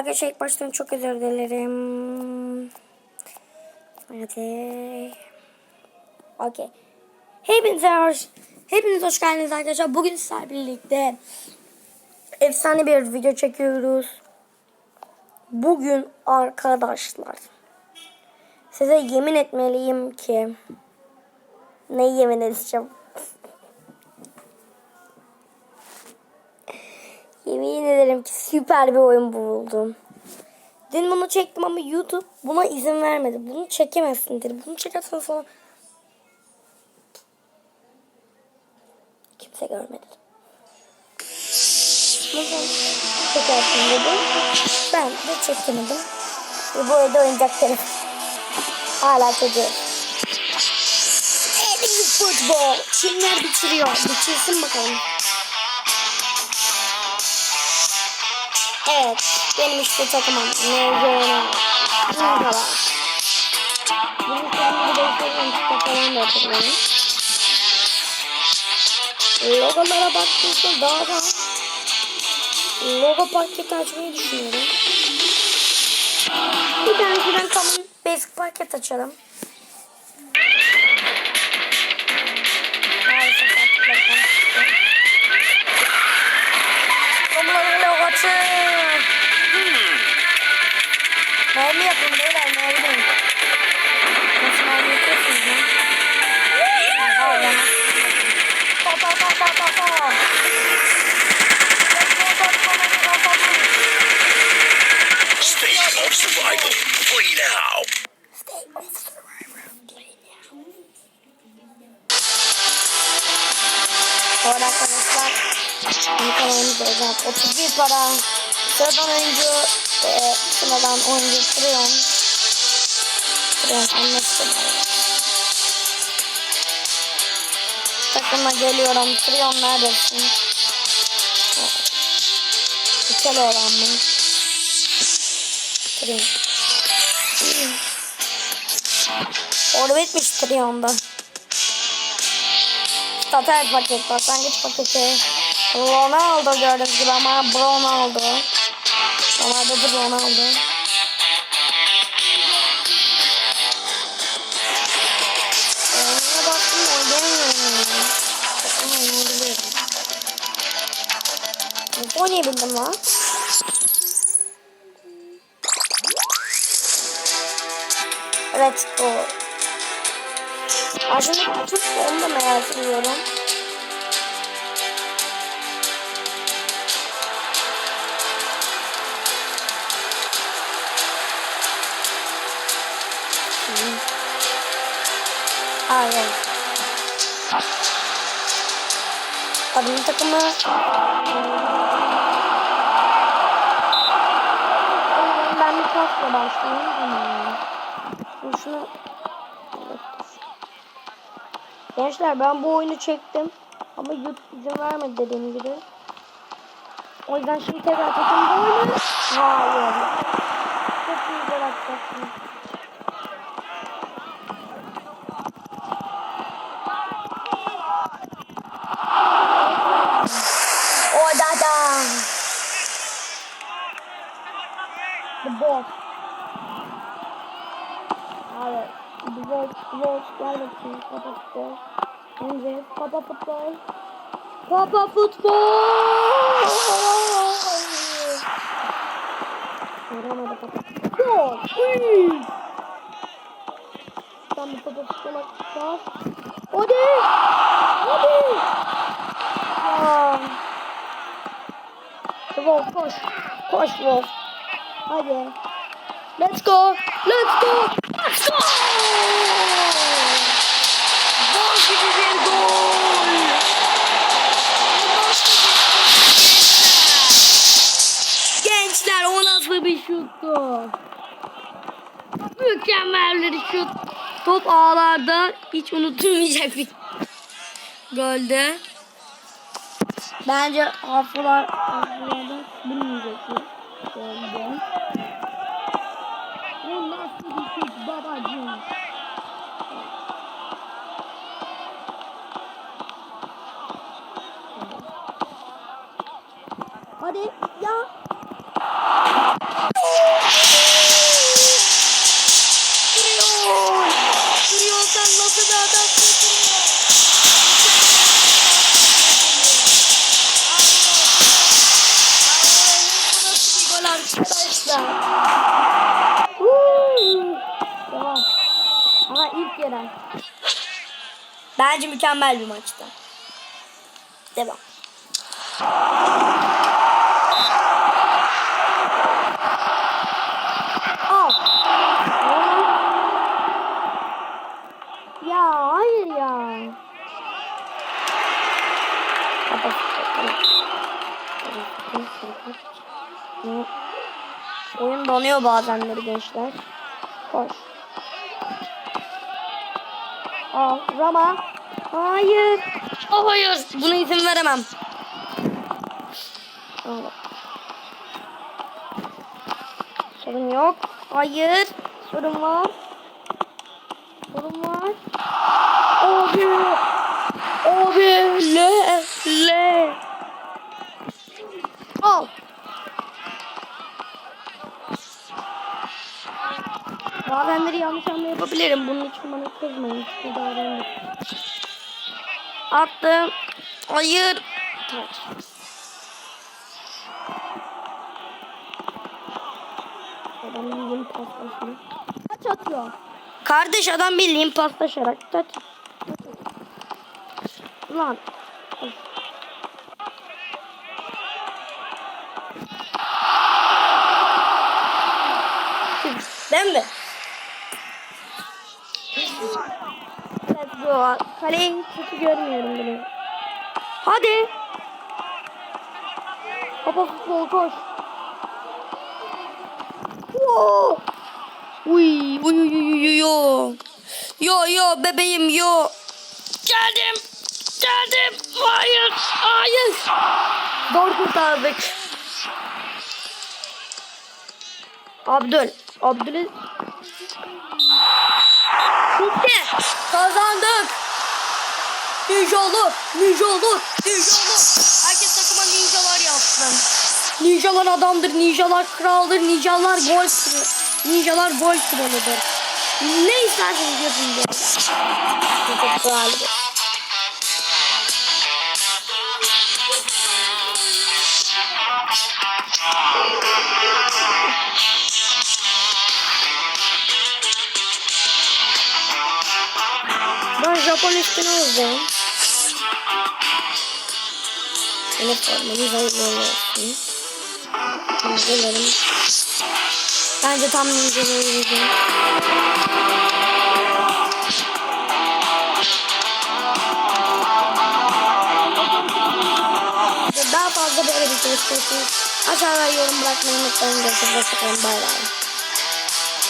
Arkadaşlar ilk baştan çok özür dilerim. Hadi. Okey. Hepinize hoş, hepiniz hoş geldiniz arkadaşlar. Bugün sizlerle birlikte efsane bir video çekiyoruz. Bugün arkadaşlar size yemin etmeliyim ki ne yemin edeceğim? Yemin ederim ki süper bir oyun buldum. Dün bunu çektim ama YouTube buna izin vermedi. Bunu çekemezsin dedi. Bunu çekersen sonra kimse görmedi. Nasıl çekersin dedi. Ben de çekemedim. Ve bu arada oyuncaklarım hala çocuğum. En iyi futbol. Kimler bitiriyor? Bitirsin bakalım. Evet. Benim işte takımım. Mevzuna. Bu kadar. Bunun da istediğim falan da yapabilirim. Logolara baktığımda daha da logo paketi açmayı düşünüyorum. Bir tanesinden common basic paket açalım. Mermi yapın beyler mermi. Nasıl mermi yapıyorsunuz lan? Aha olamaz. Pa pa pa pa pa of Survival. Play now. Stay off survivor. Play now. Bu arada arkadaşlar kanalımız olacak. 31 para. Sıradan oyuncu e, sıradan oyuncu Trion. Trion anlaştım. Takıma geliyorum. Trion neredesin? Güzel olan mı? Trion. Orada bitmiş Trion'da. Stater paket, başlangıç paketi. Ronaldo gördüğünüz gibi ama Ronaldo. Normalde de Ronaldo. Oyuna baktım oynayamıyorum. Oynayabiliyorum. Oynayabildim lan? Evet o. Aslında Türk onu da merak ediyorum. Hayır. Kadın takımı ben bir kasla başlayayım Şimdi şunu Gençler ben bu oyunu çektim ama YouTube izin vermedi dediğim gibi. O yüzden şimdi tekrar bu oyunu. Hayır. Çok güzel atacaksın. Futbol. Önce papa futbol. Papa futbol. Vuramadı papa futbol. Uy. Tam bir papa futbol atacağız. Hadi. Hadi. Aa. Wolf koş. Koş Wolf. Hadi. Let's go. Let's go. Let's go. Gibi bir gol. Gençler o nasıl bir şuttu? Mükemmel bir şut. Top ağlarda hiç unutulmayacak bir goldü. Bence hafılar hafılarda bilmeyecek bir goldü. Bu nasıl bir şut babacığım? bari ya. Kırıyor. Kırıyor sen nasıl bir adamsın Kırıyor. Arkadaşlar. Tamam. Ama ilk gelen. Bence mükemmel bir maçtı. Devam. Oyun donuyor bazenleri gençler. Koş. Al. Rama. Hayır. Hayır. Buna izin veremem. Al. Sorun yok. Hayır. Sorun var. Sorun var. Abi. Abi. Le. Le. Al. Bazenleri yanlış anla yapabilirim. Bunun için bana kızmayın. Bu davranış. Attım. Hayır. Taç. Adam bildiğin paslaşma. Kaç atıyor? Kardeş adam bildiğin paslaşarak taç. Lan. Of. Bu. Kaleyi kötü görmüyorum bile. Hadi. Baba futbol koş. Woo. Uy, uy, uy, uy, uy, yo. Yo, yo, bebeğim, yo. Geldim. Geldim. Hayır, hayır. Zor kurtardık. Abdül. Abdül. Bitti. Kazandık. Ninja olur. Ninja olur. Ninja olur. Herkes takıma ninjalar yapsın. Ninjalar adamdır. Ninjalar kraldır. Ninjalar gol kralı. Ninjalar gol kralıdır. Ne isterseniz yapın. Çok galiba. Japon üstüne olacağım. Yine formalıyız hayırlı olsun. Ninjalarım. Bence tam ninjaları vereceğim. Daha fazla böyle bir şey istiyorsanız aşağıya yorum bırakmayı unutmayın. Görüşürüz. Hoşçakalın. Bay.